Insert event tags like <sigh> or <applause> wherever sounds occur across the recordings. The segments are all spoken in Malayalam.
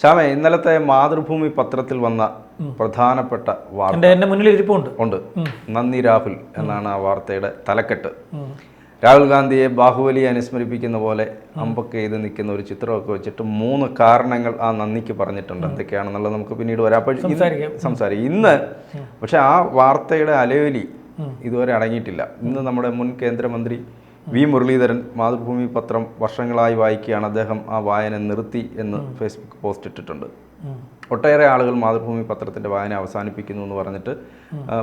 ശ്യാമേ ഇന്നലത്തെ മാതൃഭൂമി പത്രത്തിൽ വന്ന പ്രധാനപ്പെട്ട വാർത്ത എന്റെ മുന്നിൽ ഇരിപ്പുണ്ട്. ഉണ്ട്. നന്ദി രാഹുൽ എന്നാണ് ആ വാർത്തയുടെ തലക്കെട്ട്. രാഹുൽ ഗാന്ധിയെ ബാഹുബലിയെ അനുസ്മരിപ്പിക്കുന്ന പോലെ അമ്പൊക്കെ ചെയ്ത് നിൽക്കുന്ന ഒരു ചിത്രമൊക്കെ വെച്ചിട്ട് മൂന്ന് കാരണങ്ങൾ ആ നന്ദിക്ക് പറഞ്ഞിട്ടുണ്ട്. എന്തൊക്കെയാണെന്നുള്ളത് നമുക്ക് പിന്നീട് വരാം. അപ്പോൾ സംസാരിക്കാം. സംസാരിക്കും. ഇന്ന് പക്ഷെ ആ വാർത്തയുടെ അലയൊലി ഇതുവരെ അടങ്ങിയിട്ടില്ല. ഇന്ന് നമ്മുടെ മുൻ കേന്ദ്രമന്ത്രി വി മുരളീധരൻ മാതൃഭൂമി പത്രം വർഷങ്ങളായി വായിക്കുകയാണ്. അദ്ദേഹം ആ വായന നിർത്തി എന്ന് ഫേസ്ബുക്ക് പോസ്റ്റ് ഇട്ടിട്ടുണ്ട്. ഒട്ടേറെ ആളുകൾ മാതൃഭൂമി പത്രത്തിന്റെ വായന അവസാനിപ്പിക്കുന്നു എന്ന് പറഞ്ഞിട്ട്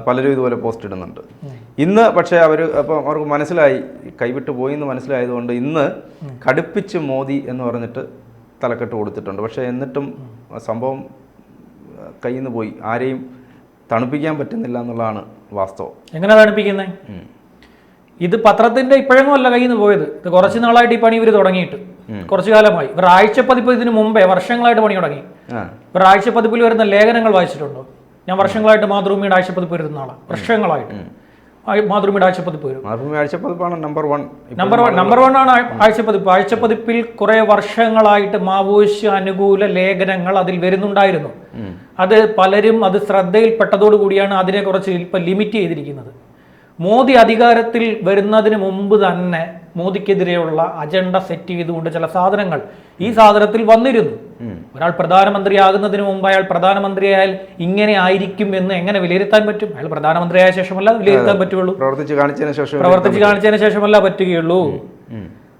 പലരും ഇതുപോലെ പോസ്റ്റ് ഇടുന്നുണ്ട്. ഇന്ന് പക്ഷേ അവർ അപ്പോൾ അവർക്ക് മനസ്സിലായി കൈവിട്ട് പോയി എന്ന് മനസ്സിലായതുകൊണ്ട് ഇന്ന് കടുപ്പിച്ച് മോദി എന്ന് പറഞ്ഞിട്ട് തലക്കെട്ട് കൊടുത്തിട്ടുണ്ട്. പക്ഷേ എന്നിട്ടും സംഭവം കയ്യിൽ നിന്ന് പോയി. ആരെയും തണുപ്പിക്കാൻ പറ്റുന്നില്ല എന്നുള്ളതാണ് വാസ്തവം. എങ്ങനെ തണുപ്പിക്കുന്നത്. ഇത് പത്രത്തിന്റെ ഇപ്പോഴെങ്ങും അല്ല കയ്യിൽ നിന്ന് പോയത്. ഇത് കുറച്ച് നാളായിട്ട് ഈ പണി ഇവർ തുടങ്ങിയിട്ട്. കുറച്ചു കാലമായി. ഇവർ ആഴ്ചപ്പതിപ്പ് ഇതിന് മുമ്പേ വർഷങ്ങളായിട്ട് പണി തുടങ്ങി. ഇവർ ആഴ്ചപ്പതിപ്പിൽ വരുന്ന ലേഖനങ്ങൾ വായിച്ചിട്ടുണ്ടോ? ഞാൻ വർഷങ്ങളായിട്ട് മാതൃഭൂമിയുടെ ആഴ്ചപ്പതിപ്പ് വരുന്ന ആളാണ് വർഷങ്ങളായിട്ട്. മാതൃഭൂമിയുടെ ആഴ്ചപ്പതിപ്പ് വരും. Mathrubhumi ആഴ്ചപ്പതിപ്പാണ് number one number one number one ആണ് ആഴ്- ആഴ്ചപ്പതിപ്പ്. ആഴ്ചപ്പതിപ്പിൽ കുറെ വർഷങ്ങളായിട്ട് മാവോയിസ്റ്റ് അനുകൂല ലേഖനങ്ങൾ അതിൽ വരുന്നുണ്ടായിരുന്നു. അത് പലരും അത് ശ്രദ്ധയിൽപ്പെട്ടതോടുകൂടിയാണ് അതിനെ കുറച്ച് ഇപ്പൊ ലിമിറ്റ് ചെയ്തിരിക്കുന്നത്. മോദി അധികാരത്തിൽ വരുന്നതിന് മുമ്പ് തന്നെ മോദിക്കെതിരെയുള്ള അജണ്ട സെറ്റ് ചെയ്തുകൊണ്ട് ചില സാധനങ്ങൾ ഈ സാധനത്തിൽ വന്നിരുന്നു. ഒരാൾ പ്രധാനമന്ത്രി പ്രധാനമന്ത്രിയാകുന്നതിന് മുമ്പ് അയാൾ പ്രധാനമന്ത്രിയായാൽ ഇങ്ങനെ ആയിരിക്കും എന്ന് എങ്ങനെ വിലയിരുത്താൻ പറ്റും? അയാൾ പ്രധാനമന്ത്രിയായ ശേഷമല്ല വിലയിരുത്താൻ പറ്റുള്ളൂ. പ്രവർത്തിച്ച് കാണിച്ചതിന് ശേഷം പ്രവർത്തിച്ച് കാണിച്ചതിന് ശേഷമല്ല പറ്റുകയുള്ളൂ.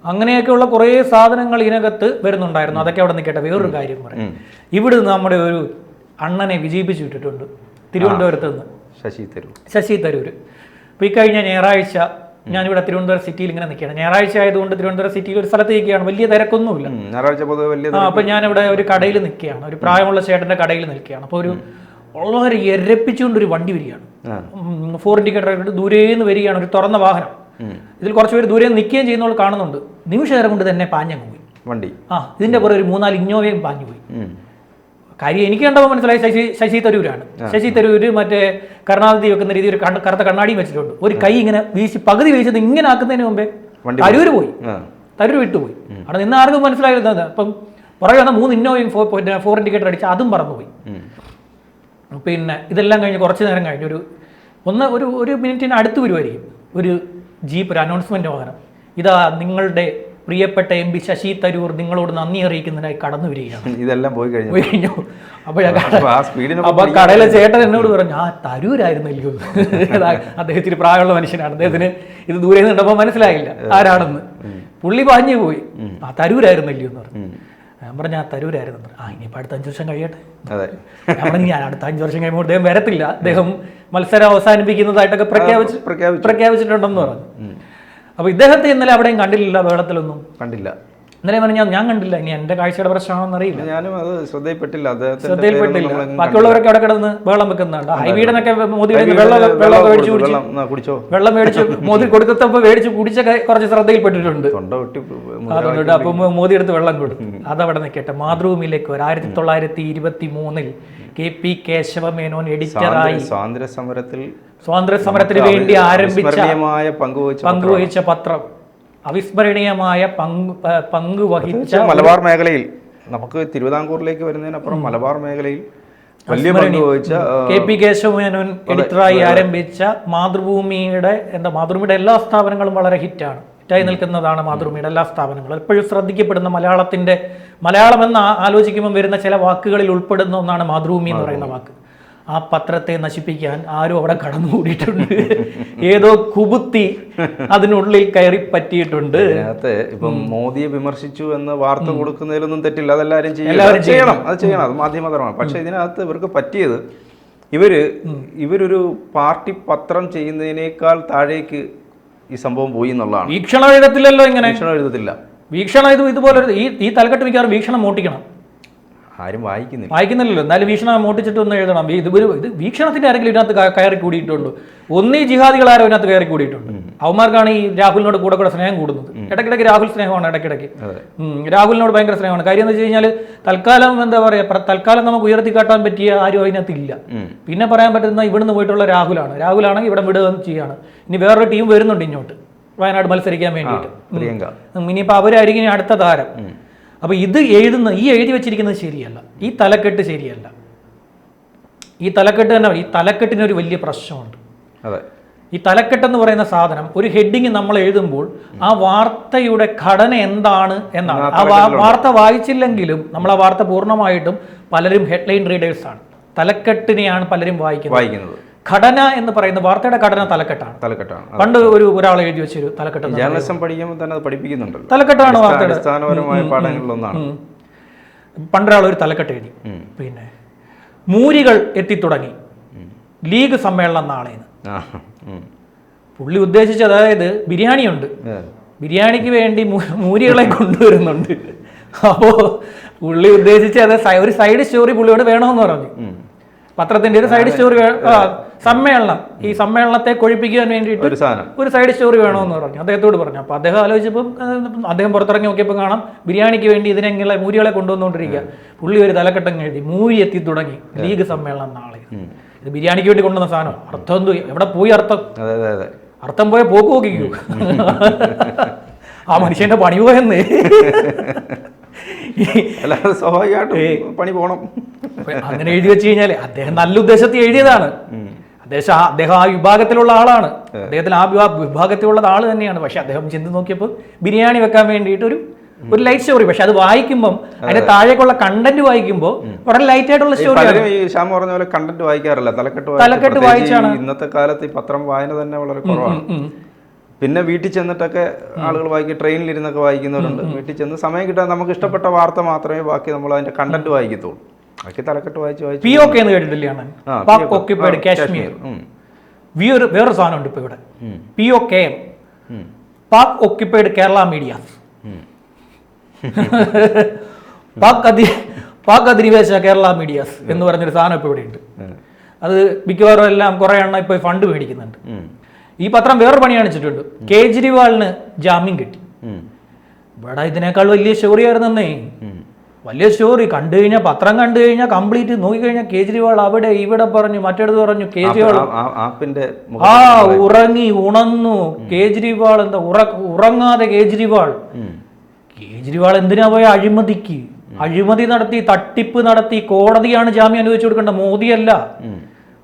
അങ്ങനെയൊക്കെയുള്ള കുറേ സാധനങ്ങൾ ഇതിനകത്ത് വരുന്നുണ്ടായിരുന്നു. അതൊക്കെ അവിടെ നിൽക്കട്ടെ. വേറൊരു കാര്യം പറയാം. ഇവിടെ നമ്മുടെ ഒരു അണ്ണനെ വിജയിപ്പിച്ചു വിട്ടിട്ടുണ്ട്. തിരുവനന്തപുരത്ത് നിന്ന്. ശശി തരൂർ. ശശി തരൂർ. അപ്പോൾ ഈ കഴിഞ്ഞ ഞായറാഴ്ച ഞാനിവിടെ തിരുവനന്തപുരം സിറ്റിയിൽ ഇങ്ങനെ നിൽക്കുകയാണ്. ഞായറാഴ്ച ആയതുകൊണ്ട് തിരുവനന്തപുരം സിറ്റിയിൽ ഒരു സ്ഥലത്ത് നിൽക്കുകയാണ്. വലിയ തിരക്കൊന്നുമില്ല. ഞായറാഴ്ച പൊതുവെ വലിയ ആ അപ്പം ഞാനിവിടെ ഒരു കടയിൽ നിൽക്കുകയാണ്. ഒരു പ്രായമുള്ള ചേട്ടന്റെ കടയിൽ നിൽക്കുകയാണ്. അപ്പോൾ ഒരു വളരെ എരപ്പിച്ചുകൊണ്ടൊരു വണ്ടി വരികയാണ്. ഫോർ ഇൻഡിക്കേറ്റർ ദൂരേന്ന് വരികയാണ് ഒരു തുറന്ന വാഹനം. ഇതിൽ കുറച്ച് പേര് ദൂരെ നിൽക്കുകയും ചെയ്യുന്നവൾ കാണുന്നുണ്ട്. നിമിഷ നേരം കൊണ്ട് തന്നെ പാഞ്ഞങ്ങ് പോയി. വണ്ടി. ആ ഇതിന്റെ പുറകെ ഒരു മൂന്നാൽ ഇന്നോവയും പാഞ്ഞു പോയി. കാര്യം എനിക്ക് കണ്ടപ്പോൾ മനസ്സിലായി ശശി ശശി തരൂരാണ്. ശശി തരൂര് മറ്റേ കരുണാനിധി വെക്കുന്ന രീതി ഒരു കറുത്ത കണ്ണാടിയും വെച്ചിട്ടുണ്ട്. ഒരു കൈ ഇങ്ങനെ വീശി പകുതി വീശുന്നത് ഇങ്ങനെ ആക്കുന്നതിന് മുമ്പേ തരൂര് പോയി. തരൂർ വിട്ടുപോയി അവിടെ നിന്ന് ആർക്കും മനസ്സിലായിരുന്നത് അപ്പം പുറകെ വന്ന മൂന്ന് ഇന്നോയും ഫോർ പിന്നെ ഫോർ ഇൻഡിക്കേറ്റർ അടിച്ച് അതും പറന്നുപോയി. പിന്നെ ഇതെല്ലാം കഴിഞ്ഞ് കുറച്ച് നേരം കഴിഞ്ഞ് ഒരു ഒന്ന് ഒരു ഒരു മിനിറ്റിന് അടുത്ത് വരുമായിരിക്കും ഒരു ജീപ്പ് ഒരു അനൗൺസ്മെന്റ് വാഹനം. ഇതാ നിങ്ങളുടെ പ്രിയപ്പെട്ട എം പി ശശി തരൂർ നിങ്ങളോട് നന്ദി അറിയിക്കുന്നതിനായി കടന്നു വരികയാണ്. <laughs> ഇതെല്ലാം പോയി കഴിഞ്ഞു. പോയി കഴിഞ്ഞു. അപ്പൊ ആ സ്പീഡിന് അപ്പൊ കടയിലെ ചേട്ടൻ എന്നോട് പറഞ്ഞു ആ തരൂരായിരുന്നല്ലോ. <laughs> അദ്ദേഹത്തിന് പ്രായമുള്ള മനുഷ്യനാണ്. അദ്ദേഹത്തിന് ഇത് ദൂരെ നിന്ന് കണ്ടപ്പോൾ മനസ്സിലായില്ല ആരാണെന്ന്. പുള്ളി പാഞ്ഞു പോയി. ആ തരൂരായിരുന്നല്ലോ എന്ന് പറഞ്ഞു. ഞാൻ പറഞ്ഞ ആ തരൂരായിരുന്നു. ആ ഇനിയിപ്പോൾ അടുത്ത അഞ്ച് വർഷം കഴിയട്ടെ. ഞാൻ പറഞ്ഞു ഞാൻ അടുത്ത അഞ്ച് വർഷം കഴിയുമ്പോൾ അദ്ദേഹം വരത്തില്ല. അദ്ദേഹം മത്സരം അവസാനിപ്പിക്കുന്നതായിട്ടൊക്കെ പ്രഖ്യാപിച്ചു പ്രഖ്യാപിച്ചിട്ടുണ്ടെന്ന് പറഞ്ഞു. അപ്പൊ ഇദ്ദേഹത്തെ ഇന്നലെ അവിടെയും കണ്ടില്ല വേളത്തിലൊന്നും കണ്ടില്ല. ഇന്നലെ പറഞ്ഞാൽ ഞാൻ കണ്ടില്ല. ഇനി എന്റെ കാഴ്ചയുടെ പ്രശ്നമാണെന്ന് അറിയില്ല. ഞാനും അത് ശ്രദ്ധയിൽപ്പെട്ടില്ല. ശ്രദ്ധയിൽപ്പെട്ടില്ല. ബാക്കിയുള്ളവരൊക്കെ അവിടെ കിടന്ന് വെള്ളം വെക്കുന്നുണ്ട്. ഹൈവീടെന്നൊക്കെ മോദി. വെള്ളം വെള്ളം മേടിച്ച് കുടിച്ച്? വെള്ളം, മേടിച്ച് <laughs> മോദി കൊടുത്തപ്പോ മേടിച്ച് കുടിച്ചൊക്കെ കുറച്ച് ശ്രദ്ധയിൽപ്പെട്ടിട്ടുണ്ട്. അതുകൊണ്ട് അപ്പൊ മോദി എടുത്ത് വെള്ളം കൊടുക്കും. അതവിടെ നിൽക്കട്ടെ മാതൃഭൂമിയിലേക്ക് ഒരു ആയിരത്തി തൊള്ളായിരത്തി ഇരുപത്തി മൂന്നിൽ കെ പി കേശവമേനോൻ എഡിറ്ററായി. സ്വാതന്ത്ര്യ സമരത്തിൽ സ്വാതന്ത്ര്യ സമരത്തിന് വേണ്ടി ആരംഭിച്ച പങ്കുവഹിച്ച പത്രം. അവിസ്മരണീയമായ പങ്ക് പ- മലബാർ മേഖലയിൽ നമുക്ക് തിരുവിതാംകൂറിലേക്ക് വരുന്നതിനപ്പുറം മലബാർ മേഖലയിൽ വലിയ പങ്ക് വഹിച്ച ആ, കെ പി കേശവമേനോൻ എഡിറ്ററായി ആരംഭിച്ച മാതൃഭൂമിയുടെ എന്താ മാതൃഭൂമിയുടെ എല്ലാ സ്ഥാപനങ്ങളും വളരെ ഹിറ്റാണ്. ഹിറ്റായി നിൽക്കുന്നതാണ് മാതൃഭൂമിയുടെ എല്ലാ സ്ഥാപനങ്ങളും. എപ്പോഴും ശ്രദ്ധിക്കപ്പെടുന്ന മലയാളത്തിന്റെ മലയാളം എന്ന് ആലോചിക്കുമ്പോൾ വരുന്ന ചില വാക്കുകളിൽ ഉൾപ്പെടുന്ന ഒന്നാണ് മാതൃഭൂമി എന്ന് പറയുന്ന വാക്ക്. ആ പത്രത്തെ നശിപ്പിക്കാൻ ആരും അവിടെ കടന്നു കൂടിയിട്ടുണ്ട് ഏതോ കുബുത്തി അതിനുള്ളിൽ കയറി പറ്റിയിട്ടുണ്ട്. ഇപ്പം മോദിയെ വിമർശിച്ചു എന്ന് വാർത്ത കൊടുക്കുന്നതിലൊന്നും തെറ്റില്ല. അതെല്ലാവരും ചെയ്യും. ചെയ്യണം. അത് ചെയ്യണം. അത് മാധ്യമപരമാണ്. പക്ഷെ ഇതിനകത്ത് ഇവർക്ക് പറ്റിയത് ഇവർ ഇവരൊരു പാർട്ടി പത്രം ചെയ്യുന്നതിനേക്കാൾ താഴേക്ക് ഈ സംഭവം പോയി എന്നുള്ളതാണ്. വീക്ഷണം എഴുതത്തില്ലല്ലോ ഇങ്ങനെ. വീക്ഷണം എഴുതത്തില്ല. വീക്ഷണം ഇത് ഇതുപോലെ ഈ ഈ തലക്കെട്ട് മിക്കവാറും വീക്ഷണം മോട്ടിക്കണം. ആരും വായിക്കുന്നില്ല. വായിക്കുന്നില്ലല്ലോ. എന്നാലും വീക്ഷണം മോട്ടിച്ചിട്ട് ഒന്ന് എഴുതണം. ഇത് ഒരു ഇത് വീക്ഷണത്തിന്റെ ആരെങ്കിലും ഇതിനകത്ത് കയറി കൂടിയിട്ടുണ്ട്. ഒന്നീ ജിഹാദികൾ ആരോ ഇതിനകത്ത് കയറി കൂടിയിട്ടുണ്ട്. അവന്മാർക്കാണ് ഈ രാഹുലിനോട് കൂടെ കൂടെ സ്നേഹം കൂടുന്നത്. ഇടയ്ക്കിടയ്ക്ക് രാഹുൽ സ്നേഹമാണ് ഇടയ്ക്കിടയ്ക്ക്. രാഹുലിനോട് ഭയങ്കര സ്നേഹമാണ്. കാര്യം എന്ന് വെച്ച് കഴിഞ്ഞാൽ തൽക്കാലം എന്താ പറയാ തൽക്കാലം നമുക്ക് ഉയർത്തി കാട്ടാൻ പറ്റിയ ആരും അതിനകത്ത് ഇല്ല പിന്നെ പറയാൻ പറ്റുന്ന ഇവിടുന്ന് പോയിട്ടുള്ള രാഹുലാണ്. രാഹുലാണെങ്കിൽ ഇവിടെ വിടുക ചെയ്യാണ്. ഇനി വേറൊരു ടീം വരുന്നുണ്ട് ഇങ്ങോട്ട്. വയനാട് മത്സരിക്കാൻ വേണ്ടിയിട്ട്. ഇനിയിപ്പോൾ അവരായിരിക്കും അടുത്ത താരം. അപ്പോൾ ഇത് എഴുതുന്ന ഈ എഴുതി വെച്ചിരിക്കുന്നത് ശരിയല്ല. ഈ തലക്കെട്ട് ശരിയല്ല. ഈ തലക്കെട്ട് തന്നെ ഈ തലക്കെട്ടിന് ഒരു വലിയ പ്രശ്നമുണ്ട്. അതെ. ഈ തലക്കെട്ടെന്ന് പറയുന്ന സാധനം ഒരു ഹെഡിങ് നമ്മൾ എഴുതുമ്പോൾ ആ വാർത്തയുടെ ഘടന എന്താണ് എന്നാണ്. ആ വാർത്ത വായിച്ചില്ലെങ്കിലും നമ്മൾ ആ വാർത്ത പൂർണമായിട്ടും പലരും ഹെഡ്ലൈൻ റീഡേഴ്സ് ആണ് തലക്കെട്ടിനെയാണ് പലരും വായിക്കുന്നത്. വായിക്കുന്നത്. ഘടന എന്ന് പറയുന്ന വാർത്തയുടെ ഘടന തലക്കെട്ടാണ്. തലക്കെട്ടാണ്. പണ്ട് ഒരു ഒരാൾ എഴുതി വെച്ചൊരു തലക്കെട്ട് ജേർണലിസം പഠിക്കുമ്പോൾ തന്നെ അത് പഠിപ്പിക്കുന്നുണ്ടല്ലോ. തലക്കെട്ടാണ് അടിസ്ഥാന- വാർത്തയുടെ. അടിസ്ഥാനപരമായ പാഠങ്ങളിലൊന്നാണ്. പണ്ടൊരാൾ ഒരു തലക്കെട്ട് എഴുതി. പിന്നെ മൂരികൾ എത്തിത്തുടങ്ങി ലീഗ് സമ്മേളനം നാളെ പുള്ളി ഉദ്ദേശിച്ചത് അതായത് ബിരിയാണിയുണ്ട് ഉണ്ട്. ബിരിയാണിക്ക് വേണ്ടി മൂരികളെ കൊണ്ടുവരുന്നുണ്ട്. അപ്പോൾ പുള്ളി ഉദ്ദേശിച്ചത് ഒരു സൈഡ് സ്റ്റോറി പുള്ളിയോട് വേണമെന്ന് പറഞ്ഞു. പത്രത്തിന്റെ ഒരു സൈഡ് സ്റ്റോറി സമ്മേളനം. ഈ സമ്മേളനത്തെ കൊഴിപ്പിക്കാൻ വേണ്ടിയിട്ട് ഒരു സാധനം. ഒരു സൈഡ് സ്റ്റോറി വേണമെന്ന് പറഞ്ഞു. അദ്ദേഹത്തോട് പറഞ്ഞു. അപ്പോൾ അദ്ദേഹം ആലോചിച്ചപ്പോൾ അദ്ദേഹം പുറത്തിറങ്ങി നോക്കിയപ്പോൾ കാണാം ബിരിയാണിക്ക് വേണ്ടി ഇതിനെങ്ങനെ മൂരികളെ കൊണ്ടുവന്നുകൊണ്ടിരിക്കുക. പുള്ളി ഒരു തലക്കെട്ടം എഴുതി മൂരി എത്തി തുടങ്ങി ലീഗ് സമ്മേളനം നാളെ. ഇത് ബിരിയാണിക്ക് വേണ്ടി കൊണ്ടുവന്ന സാധനം. അർത്ഥം എന്തു? എവിടെ പോയി അർത്ഥം? അർത്ഥം പോയ പോക്ക് നോക്കിക്കൂ. ആ മനുഷ്യന്റെ പണി പോയെന്ന്. <laughs> എല്ലാവരും സ്വാഭാവികമായിട്ടും പണി പോകണം അങ്ങനെ എഴുതി വെച്ച് കഴിഞ്ഞാൽ അദ്ദേഹം നല്ല ഉദ്ദേശത്തിൽ എഴുതിയതാണ്. അദ്ദേഹം അദ്ദേഹം ആ വിഭാഗത്തിലുള്ള ആളാണ്. അദ്ദേഹത്തിന് ആ വിഭാ- വിഭാഗത്തിലുള്ള ആൾ തന്നെയാണ്. പക്ഷെ അദ്ദേഹം ചിന്തി നോക്കിയപ്പോൾ ബിരിയാണി വെക്കാൻ വേണ്ടിയിട്ട് ഒരു ഒരു ലൈറ്റ് സ്റ്റോറി പക്ഷെ അത് വായിക്കുമ്പോൾ അതിന്റെ താഴേക്കുള്ള കണ്ടന്റ് വായിക്കുമ്പോൾ വളരെ ലൈറ്റ് ആയിട്ടുള്ള സ്റ്റോറി ഈ ശ്യാം പറഞ്ഞ പോലെ കണ്ടന്റ് വായിക്കാറില്ല. തലക്കെട്ട് തലക്കെട്ട് വായിച്ചാണ്. ഇന്നത്തെ കാലത്ത് ഈ പത്രം വായന തന്നെ വളരെ കുറവാണ്. പിന്നെ വീട്ടിൽ ചെന്നിട്ടൊക്കെ ആളുകൾ വായിക്കും ട്രെയിനിലിരുന്നൊക്കെ വായിക്കുന്നവരുണ്ട്. വീട്ടിൽ ചെന്ന് സമയം കിട്ടാൻ നമുക്ക് ഇഷ്ടപ്പെട്ട വാർത്ത മാത്രമേ ബാക്കി നമ്മൾ അതിന്റെ കണ്ടന്റ് വായിക്കത്തുള്ളൂ. ബാക്കി തലക്കെട്ട് വായിച്ച് വായിച്ച് പി എന്ന് കേട്ടിട്ടില്ലേ അണ്ണൻ പാക്. ഓക്യുപ്പൈഡ് കാശ്മീർ വി വേറെ വേറൊരു സാധനം ഉണ്ട് ഇപ്പൊ ഇവിടെ. P O K M Pak occupied Kerala medias Pak അധി പാക് അധിനിവേശ കേരള മീഡിയാസ് എന്ന് പറഞ്ഞൊരു സാധനം ഇപ്പോൾ ഇവിടെ ഉണ്ട്. അത് മിക്കവാറും എല്ലാം കുറേ എണ്ണം ഇപ്പോൾ ഫണ്ട് മേടിക്കുന്നുണ്ട്. ഈ പത്രം വേറൊരു പണി കാണിച്ചിട്ടുണ്ട്. കേജ്രിവാളിന് ജാമ്യം കിട്ടി. ഇവിടെ ഇതിനേക്കാൾ വലിയ ഉം. വലിയ സ്റ്റോറി കണ്ടു കഴിഞ്ഞാൽ പത്രം കണ്ടു കഴിഞ്ഞാൽ കംപ്ലീറ്റ് നോക്കിക്കഴിഞ്ഞാൽ കേജ്രിവാൾ അവിടെ ഇവിടെ പറഞ്ഞു മറ്റേടത്ത് പറഞ്ഞു കേജ്രിവാൾ ആപ്പിന്റെ ആ ഉറങ്ങി ഉണന്നു കേജ്രിവാൾ എന്താ ഉറ ഉറങ്ങാതെ കേജ്രിവാൾ. കേജ്രിവാൾ എന്തിനാ പോയ? അഴിമതിക്ക്. അഴിമതി നടത്തി തട്ടിപ്പ് നടത്തി കോടതിയാണ് ജാമ്യം അനുവദിച്ചു കൊടുക്കേണ്ടത്. മോദിയല്ല.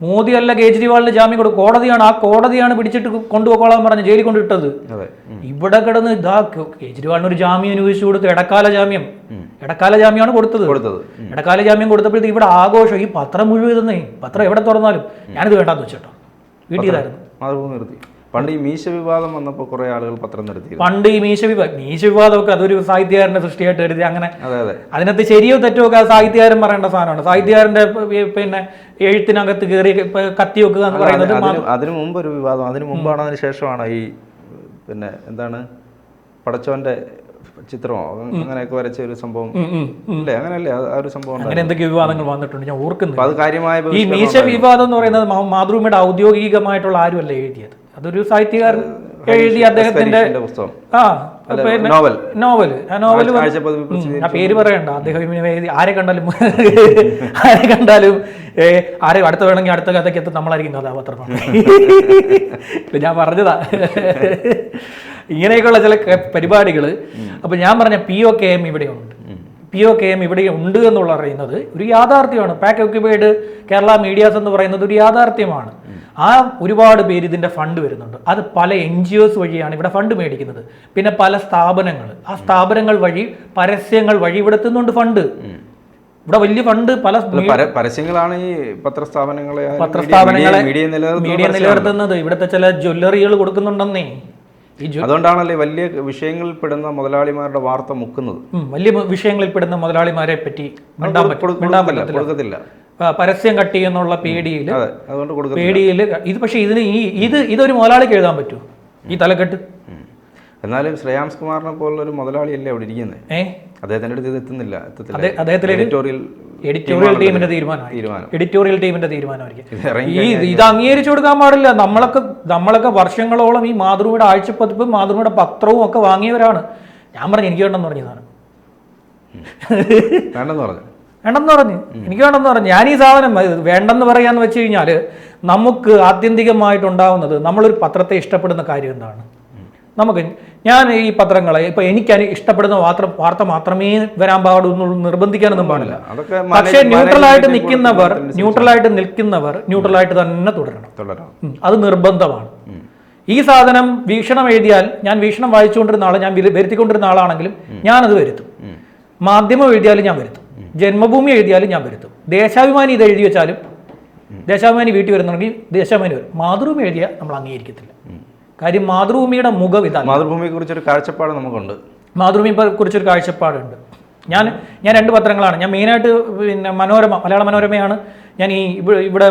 ഉം. മോദിയല്ല കേജ്രിവാളിന് ജാമ്യം കൊടുക്കും കോടതിയാണ്. ആ കോടതിയാണ് പിടിച്ചിട്ട് കൊണ്ടുപോക്കോളാൻ പറഞ്ഞ് ജയിലിൽ കൊണ്ടിട്ടത്. ഇവിടെ കിടന്ന് ഇതാ കേജ്രിവാളിന് ഒരു ജാമ്യം അനുവദിച്ചു കൊടുത്തു ഇടക്കാല ജാമ്യം. ഇടക്കാല ജാമ്യമാണ് കൊടുത്തത്. കൊടുത്തത്. ഇടക്കാല ജാമ്യം കൊടുത്തപ്പോഴത്തേക്ക് ഇവിടെ ആഘോഷം. ഈ പത്രം മുഴുവൻ ഇതെന്നേ? പത്രം എവിടെ തുറന്നാലും ഞാനിത് വേണ്ടാന്ന് വെച്ചോട്ടോ. വീട്ടിലായിരുന്നു നിർത്തി. പണ്ട് ഈ മീശ വിവാദം വന്നപ്പോൾ കുറെ ആളുകൾ പത്രം നടത്തി പണ്ട് ഈ മീശ വിവാദം മീശ വിവാദമൊക്കെ അതൊരു സാഹിത്യകാരന്റെ സൃഷ്ടിയായിട്ട് എഴുതി അങ്ങനെ അതെ അതെ. അതിനകത്ത് ശരിയോ തെറ്റോ ഒക്കെ സാഹിത്യകാരൻ പറയേണ്ട സാധനമാണ്. സാഹിത്യകാരന്റെ പിന്നെ എഴുത്തിനകത്ത് കയറി കത്തി വെക്കുക എന്ന് പറയുന്നത് അതിനു മുമ്പ് ഒരു വിവാദം അതിനു മുമ്പാണ് അതിന് ശേഷമാണ് ഈ പിന്നെ എന്താണ് പടച്ചോന്റെ ചിത്രമോ? അങ്ങനെയൊക്കെ വരച്ച ഒരു സംഭവം. അല്ലേ അങ്ങനെയല്ലേ? ആ ഒരു സംഭവം അങ്ങനെ എന്തൊക്കെ വിവാദങ്ങൾ വന്നിട്ടുണ്ട്. ഞാൻ ഓർക്കുന്നു അത് കാര്യമായ ഈ മീശ വിവാദം എന്ന് പറയുന്നത് മാതൃഭൂമിയുടെ ഔദ്യോഗികമായിട്ടുള്ള ആരുമല്ല എഴുതിയത്. അതൊരു സാഹിത്യകാരൻ എഴുതി അദ്ദേഹത്തിന്റെ ആ നോവൽ. നോവൽ ആ നോവൽ പേര് പറയണ്ട. അദ്ദേഹം എഴുതി. ആരെ കണ്ടാലും <laughs> ആരെ കണ്ടാലും ആരെ അടുത്ത വേണമെങ്കിൽ അടുത്ത കഥയ്ക്ക് എത്തും. നമ്മളായിരിക്കും കഥാപാത്രമാണ്. ഞാൻ പറഞ്ഞതാ. ഇങ്ങനെയൊക്കെയുള്ള ചില പരിപാടികൾ അപ്പൊ ഞാൻ പറഞ്ഞ പി ഒ കെ എം ഇവിടെ ഉണ്ട്. പി ഒ കെ എം ഇവിടെ ഉണ്ട് എന്നുള്ള അറിയുന്നത് ഒരു യാഥാർത്ഥ്യമാണ്. പാക്ക് ഓക്യുപൈഡ് കേരള മീഡിയാസ് എന്ന് പറയുന്നത് ഒരു യാഥാർത്ഥ്യമാണ്. ആ ഒരുപാട് പേര് ഇതിന്റെ ഫണ്ട് വരുന്നുണ്ട്. അത് പല എൻ ജി ഒസ് വഴിയാണ് ഇവിടെ ഫണ്ട് മേടിക്കുന്നത്. പിന്നെ പല സ്ഥാപനങ്ങൾ. ആ സ്ഥാപനങ്ങൾ വഴി പരസ്യങ്ങൾ വഴി ഇവിടെ എത്തുന്നുണ്ട് ഫണ്ട് ഇവിടെ വലിയ ഫണ്ട് പല പരസ്യങ്ങളാണ് ഈ പത്രസ്ഥാപനങ്ങളെ പത്രസ്ഥാപനങ്ങളെ മീഡിയ നിലനിർത്തുന്ന മീഡിയ നിലനിർത്തുന്നത് ഇവിടുത്തെ ചില ജ്വല്ലറികൾ കൊടുക്കുന്നുണ്ടെന്നേ. അതുകൊണ്ടാണല്ലേ വലിയ വിഷയങ്ങളിൽ പെടുന്ന മുതലാളിമാരുടെ വാർത്ത മുക്കുന്നത്. വലിയ വിഷയങ്ങളിൽ പെടുന്ന മുതലാളിമാരെ പറ്റി കൊടുക്കത്തില്ല. പരസ്യം കട്ട് ചെയ്യുന്നുള്ള പേടിയിൽ പേടിയിൽ ഇത് പക്ഷേ ഇതിന് ഈ ഇത് ഇതൊരു മുതലാളിക്ക് എഴുതാൻ പറ്റുമോ? ഈ തലക്കെട്ട്? എന്നാലും ശ്രേയാംസ് കുമാറിനെ പോലുള്ള ഒരു മുതലാളിയല്ലേ അവിടെ ഇരിക്കുന്നത് അദ്ദേഹത്തിന്റെ അടുത്ത് ഇത് എത്തുന്നില്ല അദ്ദേഹത്തിലെ എഡിറ്റോറിയൽ എഡിറ്റോറിയൽ ടീമിന്റെ തീരുമാനം. എഡിറ്റോറിയൽ ടീമിന്റെ തീരുമാനമായിരിക്കും. ഇത് ഈ ഇത് അംഗീകരിച്ചു കൊടുക്കാൻ പാടില്ല. നമ്മളൊക്കെ നമ്മളൊക്കെ വർഷങ്ങളോളം ഈ മാതൃഭൂമിയുടെ ആഴ്ചപ്പതിപ്പും മാതൃഭൂമിയുടെ പത്രവും ഒക്കെ വാങ്ങിയവരാണ്. ഞാൻ പറഞ്ഞു എനിക്ക് വേണ്ടെന്ന് പറഞ്ഞതാണ് വേണ്ടെന്ന് പറഞ്ഞു. വേണ്ടെന്ന് പറഞ്ഞു. എനിക്ക് വേണ്ടെന്ന് പറഞ്ഞു. ഞാൻ ഈ സാധനം വേണ്ടെന്ന് പറയാന്ന് വെച്ച് കഴിഞ്ഞാൽ നമുക്ക് ആത്യന്തികമായിട്ടുണ്ടാവുന്നത് നമ്മളൊരു പത്രത്തെ ഇഷ്ടപ്പെടുന്ന കാര്യം എന്താണ്? നമുക്ക് ഞാൻ ഈ പത്രങ്ങളെ ഇപ്പൊ എനിക്ക് ഇഷ്ടപ്പെടുന്ന വാർത്ത വാർത്ത മാത്രമേ വരാൻ പാടുള്ളൂ നിർബന്ധിക്കാനൊന്നും പാടില്ല. പക്ഷേ ന്യൂട്രലായിട്ട് നിൽക്കുന്നവർ ന്യൂട്രലായിട്ട് നിൽക്കുന്നവർ ന്യൂട്രലായിട്ട് തന്നെ തുടരണം. അത് നിർബന്ധമാണ്. ഈ സാധനം വീക്ഷണം എഴുതിയാൽ ഞാൻ വീക്ഷണം വായിച്ചുകൊണ്ടിരുന്ന ആളെ ഞാൻ വരുത്തിക്കൊണ്ടിരുന്ന ആളാണെങ്കിലും ഞാനത് വരുത്തും. മാധ്യമം എഴുതിയാലും ഞാൻ വരുത്തും. ജന്മഭൂമി എഴുതിയാലും ഞാൻ വരുത്തും. ദേശാഭിമാനി ഇത് എഴുതി വെച്ചാലും ദേശാഭിമാനി വീട്ടിൽ വരുന്നുണ്ടെങ്കിൽ ദേശാഭിമാനി വരും. മാതൃഭൂമി എഴുതിയാൽ നമ്മൾ അംഗീകരിക്കത്തില്ല കാര്യം മാതൃഭൂമിയുടെ മുഖം ഇതാണ്. മാതൃഭൂമിയെ കുറിച്ചൊരു കാഴ്ചപ്പാട് നമുക്കുണ്ട്. മാതൃഭൂമി കുറിച്ചൊരു കാഴ്ചപ്പാടുണ്ട്. ഞാൻ ഞാൻ രണ്ട് പത്രങ്ങളാണ്. ഞാൻ മെയിനായിട്ട് പിന്നെ മനോരമ മലയാള മനോരമയാണ്. ഞാൻ ഈ ഇവിടെ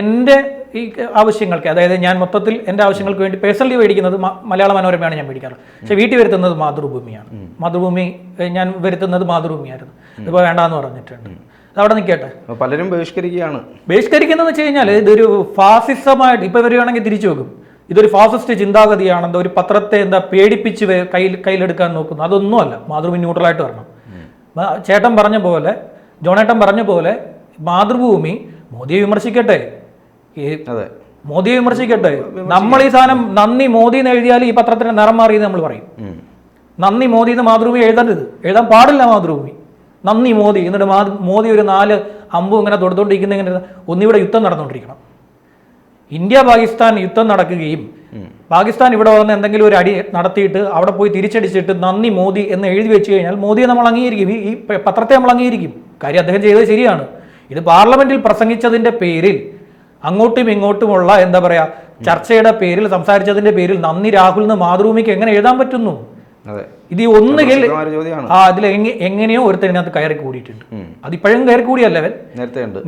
എന്റെ ഈ ആവശ്യങ്ങൾക്ക് അതായത് ഞാൻ മൊത്തത്തിൽ എന്റെ ആവശ്യങ്ങൾക്ക് വേണ്ടി പേഴ്സണലി മേടിക്കുന്നത് മലയാള മനോരമയാണ് ഞാൻ മേടിക്കാറ്. പക്ഷേ വീട്ടിൽ വരുത്തുന്നത് മാതൃഭൂമിയാണ്. മാതൃഭൂമി ഞാൻ വരുത്തുന്നത് മാതൃഭൂമിയായിരുന്നു. ഇതിപ്പോൾ വേണ്ടാന്ന് പറഞ്ഞിട്ടുണ്ട്. അവിടെ നിൽക്കട്ടെ. പലരും ബഹിഷ്കരിക്കുകയാണ്. ബഹിഷ്കരിക്കുന്നതെന്ന് വെച്ച് കഴിഞ്ഞാൽ ഇതൊരു ഫാസിസമായിട്ട് ഇപ്പൊ വരികയാണെങ്കിൽ തിരിച്ചു വെക്കും. ഇതൊരു ഫാസിസ്റ്റ് ചിന്താഗതിയാണ് എന്താ ഒരു പത്രത്തെ എന്താ പേടിപ്പിച്ച് കയ്യിൽ കയ്യിലെടുക്കാൻ നോക്കുന്നു. അതൊന്നുമല്ല. മാതൃഭൂമി ന്യൂട്രലായിട്ട് വരണം. ചേട്ടൻ പറഞ്ഞ പോലെ ജോണേട്ടൻ പറഞ്ഞ പോലെ മാതൃഭൂമി മോദിയെ വിമർശിക്കട്ടെ. അതെ. മോദിയെ വിമർശിക്കട്ടെ. നമ്മൾ ഈ സാധനം നന്ദി മോദി എന്ന് എഴുതിയാൽ ഈ പത്രത്തിന്റെ നിറം മാറിയെന്ന് നമ്മൾ പറയും. നന്ദി മോദി എന്ന് മാതൃഭൂമി എഴുതരുത്. എഴുതാൻ പാടില്ല മാതൃഭൂമി. നന്ദി മോദി. എന്നിട്ട് മാ- മോദി ഒരു നാല് അമ്പും ഇങ്ങനെ തൊടുത്തോണ്ടിരിക്കുന്ന ഇങ്ങനെ ഒന്നിവിടെ യുദ്ധം നടന്നുകൊണ്ടിരിക്കണം ഇന്ത്യ പാകിസ്ഥാൻ യുദ്ധം നടക്കുകയും പാകിസ്ഥാൻ ഇവിടെ വന്ന് എന്തെങ്കിലും ഒരു അടി നടത്തിയിട്ട് അവിടെ പോയി തിരിച്ചടിച്ചിട്ട് നന്ദി മോദി എന്ന് എഴുതി വെച്ച് കഴിഞ്ഞാൽ മോദിയെ നമ്മൾ അംഗീകരിക്കും. ഈ പത്രത്തെ നമ്മൾ അംഗീകരിക്കും. കാര്യം അദ്ദേഹം ചെയ്തത് ശരിയാണ്. ഇത് പാർലമെന്റിൽ പ്രസംഗിച്ചതിന്റെ പേരിൽ അങ്ങോട്ടും ഇങ്ങോട്ടുമുള്ള എന്താ പറയാ ചർച്ചയുടെ പേരിൽ സംസാരിച്ചതിന്റെ പേരിൽ നന്ദി രാഹുൽ എന്ന് മാതൃഭൂമിക്ക് എങ്ങനെ എഴുതാൻ പറ്റുന്നു? ഇത് ഒന്നുകിൽ ആ അതിൽ എങ്ങനെയോ ഒരുത്തനകത്ത് കയറി കൂടിയിട്ടുണ്ട്. അതിപ്പോഴും കയറി കൂടിയല്ല അവൻ.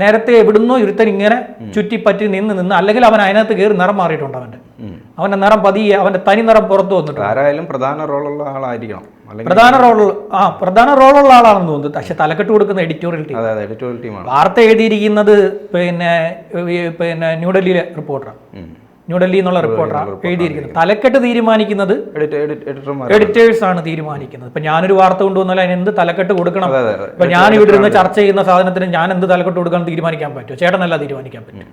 നേരത്തെ എവിടുന്നോ ഒരുത്തൻ ഇങ്ങനെ ചുറ്റിപ്പറ്റി നിന്ന് നിന്ന് അല്ലെങ്കിൽ അവൻ അതിനകത്ത് കയറി നിറം മാറിയിട്ടുണ്ട് അവന്റെ. അവന്റെ നിറം പതിയെ അവന്റെ തനി നിറം പുറത്തു വന്നിട്ടുണ്ട്. ആരായാലും പ്രധാന റോളുള്ള ആളായിരിക്കണം. പ്രധാന റോൾ ആ പ്രധാന റോളുള്ള ആളാണെന്ന് തോന്നുന്നു. പക്ഷെ തലക്കെട്ട് കൊടുക്കുന്ന എഡിറ്റോറിയൽ ടീം എഡിറ്റോറിയൽ ടീമാണ് വാർത്ത എഴുതിയിരിക്കുന്നത് പിന്നെ പിന്നെ ന്യൂഡൽഹിയിലെ റിപ്പോർട്ടറാണ്. ന്യൂഡൽഹി എന്നുള്ള റിപ്പോർട്ടറാണ് എഴുതിയിരിക്കുന്നത്. തലക്കെട്ട് തീരുമാനിക്കുന്നത് എഡിറ്റേഴ്സ് ആണ് തീരുമാനിക്കുന്നത്. ഇപ്പൊ ഞാനൊരു വാർത്ത കൊണ്ടുവന്നാൽ അതിന് എന്ത് തലക്കെട്ട് കൊടുക്കണം? ഇപ്പൊ ഞാൻ ഇവിടെ ഇരുന്ന് ചർച്ച ചെയ്യുന്ന സാധനത്തിന് ഞാൻ എന്ത് തലക്കെട്ട് കൊടുക്കാൻ തീരുമാനിക്കാൻ പറ്റുമോ? ചേട്ടനല്ല തീരുമാനിക്കാൻ പറ്റും.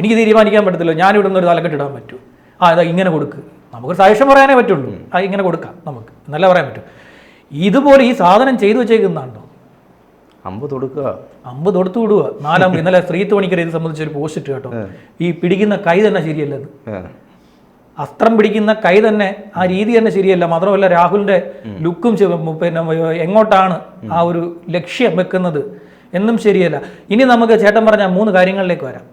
എനിക്ക് തീരുമാനിക്കാൻ പറ്റത്തില്ല. ഞാൻ ഇവിടെ നിന്ന് ഒരു തലക്കെട്ട് ഇടാൻ പറ്റൂ ആ അതാ ഇങ്ങനെ കൊടുക്ക്. നമുക്ക് സജഷൻ പറയാനേ പറ്റുള്ളൂ. ആ ഇങ്ങനെ കൊടുക്കാം നമുക്ക്. നല്ല പറയാൻ പറ്റും? ഇതുപോലെ ഈ സാധനം ചെയ്തു വെച്ചേക്കുന്നുണ്ടോ അമ്പ് തൊടുക്കുക അമ്പ് തൊടുത്തു വിടുക. നാലമ്പ് ഇന്നലെ ശ്രീത്ത് പണിക്കർ ഇത് സംബന്ധിച്ച് ഒരു പോസ്റ്റ് ഇട്ട് കേട്ടോ ഈ പിടിക്കുന്ന കൈ തന്നെ ശരിയല്ലെന്ന് അസ്ത്രം പിടിക്കുന്ന കൈ തന്നെ ആ രീതി തന്നെ ശരിയല്ല. മാത്രമല്ല രാഹുലിന്റെ ലുക്കും പിന്നെ എങ്ങോട്ടാണ് ആ ഒരു ലക്ഷ്യം വെക്കുന്നത് എന്നും ശരിയല്ല. ഇനി നമുക്ക് ചേട്ടൻ പറഞ്ഞ മൂന്ന് കാര്യങ്ങളിലേക്ക് വരാം.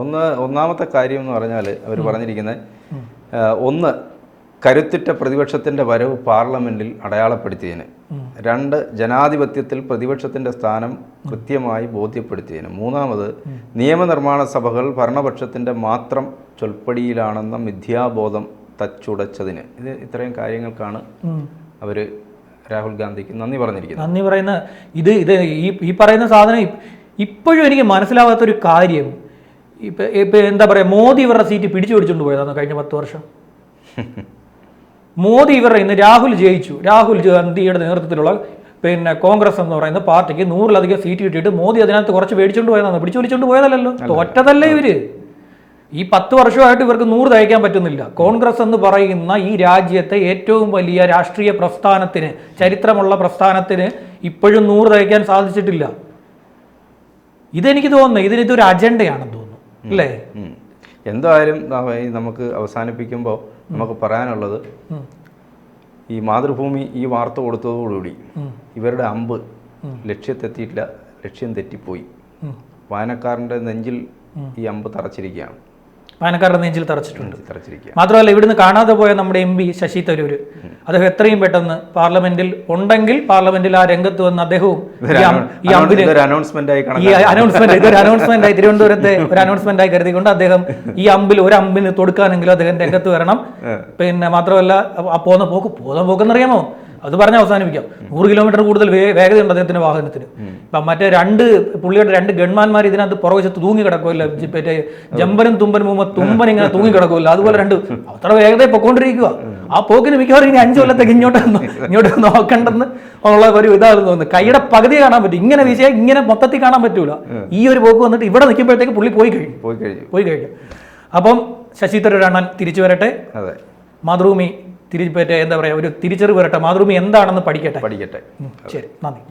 ഒന്ന് ഒന്നാമത്തെ കാര്യം എന്ന് പറഞ്ഞാൽ അവർ പറഞ്ഞിരിക്കുന്നത് ഒന്ന് കരുത്തുറ്റ പ്രതിപക്ഷത്തിന്റെ വരവ് പാർലമെന്റിൽ അടയാളപ്പെടുത്തിയതിന് രണ്ട് ജനാധിപത്യത്തിൽ പ്രതിപക്ഷത്തിന്റെ സ്ഥാനം കൃത്യമായി ബോധ്യപ്പെടുത്തിയതിന് മൂന്നാമത് നിയമനിർമ്മാണ സഭകൾ ഭരണപക്ഷത്തിന്റെ മാത്രം ചൊൽപ്പടിയിലാണെന്ന മിഥ്യാബോധം തച്ചുടച്ചതിന്. ഇത് ഇത്രയും കാര്യങ്ങൾക്കാണ് അവർ രാഹുൽ ഗാന്ധിക്ക് നന്ദി പറഞ്ഞിരിക്കുന്നത്. നന്ദി പറയുന്ന ഇത് ഇത് ഈ ഈ പറയുന്ന സാധനം ഇപ്പോഴും എനിക്ക് മനസ്സിലാവാത്തൊരു കാര്യം. ഇപ്പം ഇപ്പം എന്താ പറയുക മോദി ഇവരുടെ സീറ്റ് പിടിച്ചു പിടിച്ചുകൊണ്ട് പോയതാണ് കഴിഞ്ഞ പത്ത് വർഷം. <laughs> മോദി ഇവരുടെ ഇന്ന് രാഹുൽ ജയിച്ചു. രാഹുൽ ഗാന്ധിയുടെ നേതൃത്വത്തിലുള്ള പിന്നെ കോൺഗ്രസ് എന്ന് പറയുന്ന പാർട്ടിക്ക് നൂറിലധികം സീറ്റ് കിട്ടിയിട്ട് മോദി അതിനകത്ത് കുറച്ച് മേടിച്ചുകൊണ്ട് പോയതാണ്? പിടിച്ചു വലിച്ചുകൊണ്ട് പോയതല്ലല്ലോ തോറ്റതല്ലേ ഇവർ? ഈ പത്ത് വർഷമായിട്ട് ഇവർക്ക് നൂറ് തയ്ക്കാൻ പറ്റുന്നില്ല. കോൺഗ്രസ് എന്ന് പറയുന്ന ഈ രാജ്യത്തെ ഏറ്റവും വലിയ രാഷ്ട്രീയ പ്രസ്ഥാനത്തിന് ചരിത്രമുള്ള പ്രസ്ഥാനത്തിന് ഇപ്പോഴും നൂറ് തയ്ക്കാൻ സാധിച്ചിട്ടില്ല. ഇതെനിക്ക് തോന്നുന്നു. ഇതിന് ഇതൊരു അജണ്ടയാണെന്ന് തോന്നുന്നു. അല്ലേ. എന്തായാലും നമുക്ക് അവസാനിപ്പിക്കുമ്പോൾ നമുക്ക് പറയാനുള്ളത് ഈ മാതൃഭൂമി ഈ വാർത്ത കൊടുത്തതോടുകൂടി. ഇവരുടെ അമ്പ് ലക്ഷ്യത്തെത്തിയിട്ടില്ല ലക്ഷ്യം തെറ്റിപ്പോയി. വായനക്കാരന്റെ നെഞ്ചിൽ ഈ അമ്പ് തറച്ചിരിക്കുകയാണ്. പാനക്കാരുടെ നെഞ്ചിൽ തറച്ചിട്ടുണ്ട്. മാത്രമല്ല ഇവിടുന്ന് കാണാതെ പോയ നമ്മുടെ എം പി ശശി തരൂര് അദ്ദേഹം എത്രയും പെട്ടെന്ന് പാർലമെന്റിൽ ഉണ്ടെങ്കിൽ പാർലമെന്റിൽ ആ രംഗത്ത് വന്ന് അദ്ദേഹവും ഈ ഈ അമ്പിന് അനൗൺസ്മെന്റ് ആയി ഈ അനൗൺസ്മെന്റ് ഇതൊരു അനൗൺസ്മെന്റ് ആയി തിരുവനന്തപുരത്തെ ഒരു അനൗൺസ്മെന്റ് ആയി കരുതിക്കൊണ്ട് അദ്ദേഹം ഈ അമ്പിൽ ഒരു അമ്പിന് തൊടുക്കാനെങ്കിലും അദ്ദേഹം രംഗത്ത് വരണം. പിന്നെ മാത്രമല്ല ആ പോകുന്ന പോക്ക് പോകുന്ന പോക്കെന്നറിയാമോ? അത് പറഞ്ഞ് അവസാനിപ്പിക്കാം. നൂറ് കിലോമീറ്റർ കൂടുതൽ വേഗത വേഗതയുണ്ട് അദ്ദേഹത്തിന്റെ വാഹനത്തിന്. ഇപ്പം മറ്റേ രണ്ട് പുള്ളിയുടെ രണ്ട് ഗൺമാന്മാർ ഇതിനകത്ത് പുറകുവശത്ത് തൂങ്ങി കിടക്കുമല്ല മറ്റേ ജമ്പനും തുമ്പനും മുമ്പ് തുമ്പൻ ഇങ്ങനെ തൂങ്ങി കിടക്കുമല്ലോ അതുപോലെ രണ്ട് അത്ര വേഗതയിൽ പൊക്കോണ്ടിരിക്കുക ആ പോക്കിന് മിക്കവാറും ഇനി അഞ്ചു കൊല്ലത്തേക്ക് ഇങ്ങോട്ട് ഇങ്ങോട്ട് നോക്കണ്ടെന്ന് ഉള്ള ഒരു ഇതാണെന്ന് തോന്നുന്നു. കൈയുടെ പകുതി കാണാൻ പറ്റും. ഇങ്ങനെ വിഷയം ഇങ്ങനെ മൊത്തത്തിൽ കാണാൻ പറ്റൂല. ഈ ഒരു പോക്ക് വന്നിട്ട് ഇവിടെ നിൽക്കുമ്പോഴത്തേക്ക് പുള്ളി പോയി കഴിഞ്ഞു പോയി കഴിഞ്ഞു പോയി കഴിഞ്ഞു അപ്പം ശശി തരൂർ അണ്ണൻ തിരിച്ചു വരട്ടെ. മാതൃഭൂമി തിരി എന്താ പറയുക ഒരു തിരിച്ചറിവ് വരട്ടെ മാതൃഭൂമി എന്താണെന്ന് പഠിക്കട്ടെ. പഠിക്കട്ടെ. ശരി നന്ദി.